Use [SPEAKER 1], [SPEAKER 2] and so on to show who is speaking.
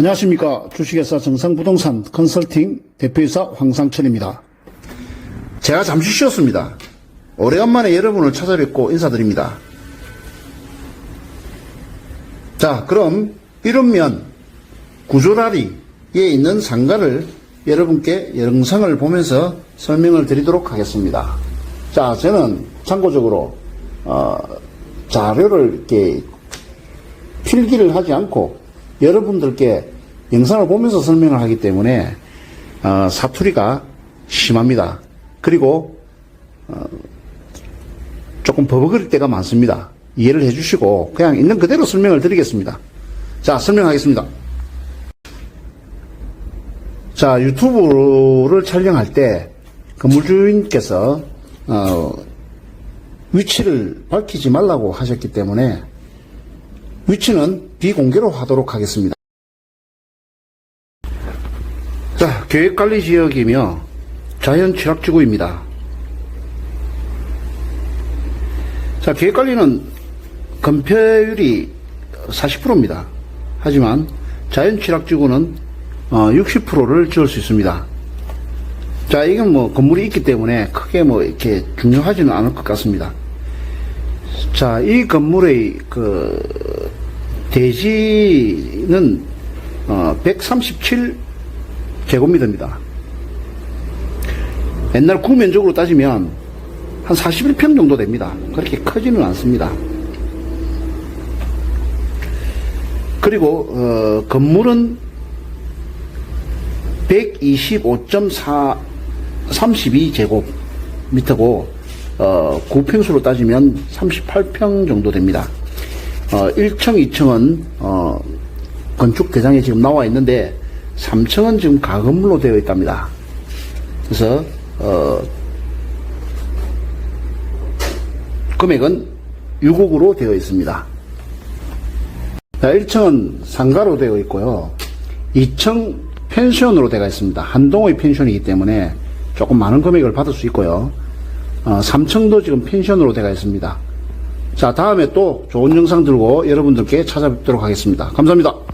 [SPEAKER 1] 안녕하십니까. 주식회사 정상부동산 컨설팅 대표이사 황상철입니다. 제가 잠시 쉬었습니다. 오래간만에 여러분을 찾아뵙고 인사드립니다. 자, 그럼 이런면 구조라리에 있는 상가를 여러분께 영상을 보면서 설명을 드리도록 하겠습니다. 자, 저는 참고적으로 어, 자료를 이렇게 필기를 하지 않고 여러분들께 영상을 보면서 설명을 하기 때문에 어, 사투리가 심합니다. 그리고 어, 조금 버벅거릴 때가 많습니다. 이해를 해주시고 그냥 있는 그대로 설명을 드리겠습니다. 자, 설명하겠습니다. 자, 유튜브를 촬영할 때 건물주인께서 어, 위치를 밝히지 말라고 하셨기 때문에 위치는 비공개로 하도록 하겠습니다. 자, 계획관리 지역이며 자연 취락지구입니다. 자, 계획관리는 건폐율이 40%입니다. 하지만 자연 취락지구는 60%를 지을 수 있습니다. 자, 이건 뭐 건물이 있기 때문에 크게 뭐 이렇게 중요하지는 않을 것 같습니다. 자, 이 건물의 그 대지는 어, 137 제곱미터입니다. 옛날 구면적으로 따지면 한 41평 정도 됩니다. 그렇게 크지는 않습니다. 그리고 어, 건물은 125.4 32제곱미터고 어, 구평수로 따지면 38평 정도 됩니다. 어, 1층, 2층은 어, 건축 대장에 지금 나와 있는데 3층은 지금 가건물로 되어 있답니다. 그래서 어, 금액은 6억으로 되어 있습니다. 자, 1층은 상가로 되어 있고요. 2층 펜션으로 되어 있습니다. 한동의 펜션이기 때문에 조금 많은 금액을 받을 수 있고요. 어, 3층도 지금 펜션으로 되어 있습니다. 자, 다음에 또 좋은 영상 들고 여러분들께 찾아뵙도록 하겠습니다. 감사합니다.